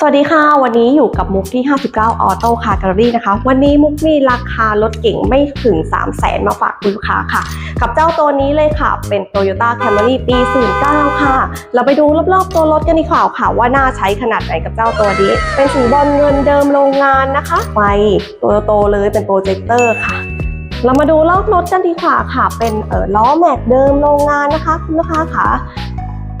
สวัสดีค่ะ วันนี้อยู่กับมุกที่ 59 Auto Car Gallery นะคะ วันนี้มุกมีราคารถเก่งไม่ถึง 3 0 0แสนมาฝากคุณลูกค้าค่ะ กับเจ้าตัวนี้เลยค่ะ เป็น Toyota Camry ปี 09 ค่ะ เราไปดูรอบๆตัวรถกันดีกว่าค่ะ ว่าน่าใช้ขนาดไหนกับเจ้าตัวนี้ เป็นสีบอลเงินเดิมโรงงานนะคะไฟตัวโตเลยเป็นโปรเจคเตอร์ค่ะเรามาดูรอบรถกันดีกว่าค่ะ เป็นเออล้อแม็กเดิมโรงงานนะคะ คุณลูกค้าค่ะ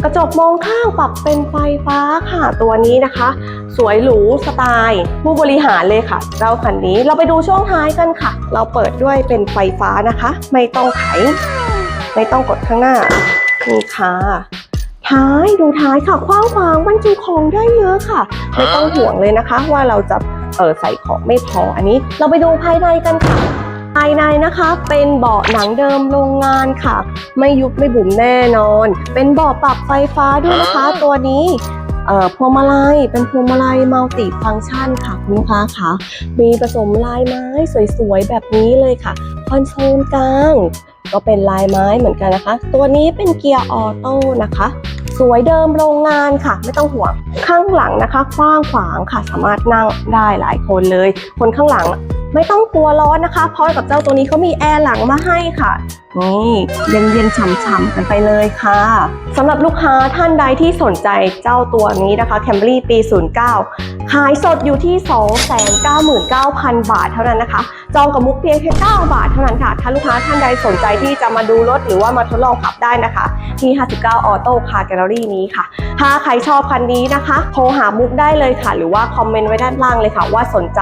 กระจกมองข้างปรับเป็นไฟฟ้าค่ะตัวนี้นะคะ สวยหรูสไตล์ผู้บริหารเลยค่ะเจ้าคันนี้เราไปดูช่วงท้ายกันค่ะ เราเปิดด้วยเป็นไฟฟ้านะคะ ไม่ต้องไข ไม่ต้องกดข้างหน้านี่ค่ะท้ายดูท้ายค่ะกว้างวางบรรจุของได้เยอะค่ะ ไม่ต้องห่วงเลยนะคะ ว่าเราจะเออใส่ของไม่พออันนี้ เราไปดูภายในกันค่ะายในนะคะเป็นเบาะหนังเดิมโรงงานค่ะ ไม่ยุบไม่บุ๋มแน่นอน เป็นเบาะปรับไฟฟ้าด้วยนะคะตัวนี้เอ่อพวงมาลัยเป็นพวงมาลัยมัลติฟังก์ชันค่ะคุณลูกค้าค่ะมีผสมลายไม้สวยๆ แบบนี้เลยค่ะ คอนโซลกลาง ก็เป็นลายไม้เหมือนกันนะคะ ตัวนี้เป็นเกียร์ออโต้นะคะ สวยเดิมโรงงานค่ะ ไม่ต้องห่วงข้างหลังนะคะกว้างขวางค่ะสามารถนั่งได้หลายคนเลย คนข้างหลัง ไม่ต้องกลัวร้อนนะคะ เพราะกับเจ้าตัวนี้เขามีแอร์หลังมาให้ค่ะ นี่เย็นเย็นๆฉ่ำๆกันไปเลยค่ะสำหรับลูกค้าท่านใดที่สนใจเจ้าตัวนี้นะคะ Camry ปี 09 ขายสดอยู่ที่ 299,000 บาทเท่านั้นนะคะ จองกับมุกเพียงแค่ 9 บาทเท่านั้นค่ะ ถ้าลูกค้าท่านใดสนใจที่จะมาดูรถหรือว่ามาทดลองขับได้นะคะ ที่ 59 Auto Car Gallery นี้ค่ะ ถ้าใครชอบคันนี้นะคะ โทรหามุกได้เลยค่ะ หรือว่าคอมเมนต์ไว้ด้านล่างเลยค่ะว่าสนใจ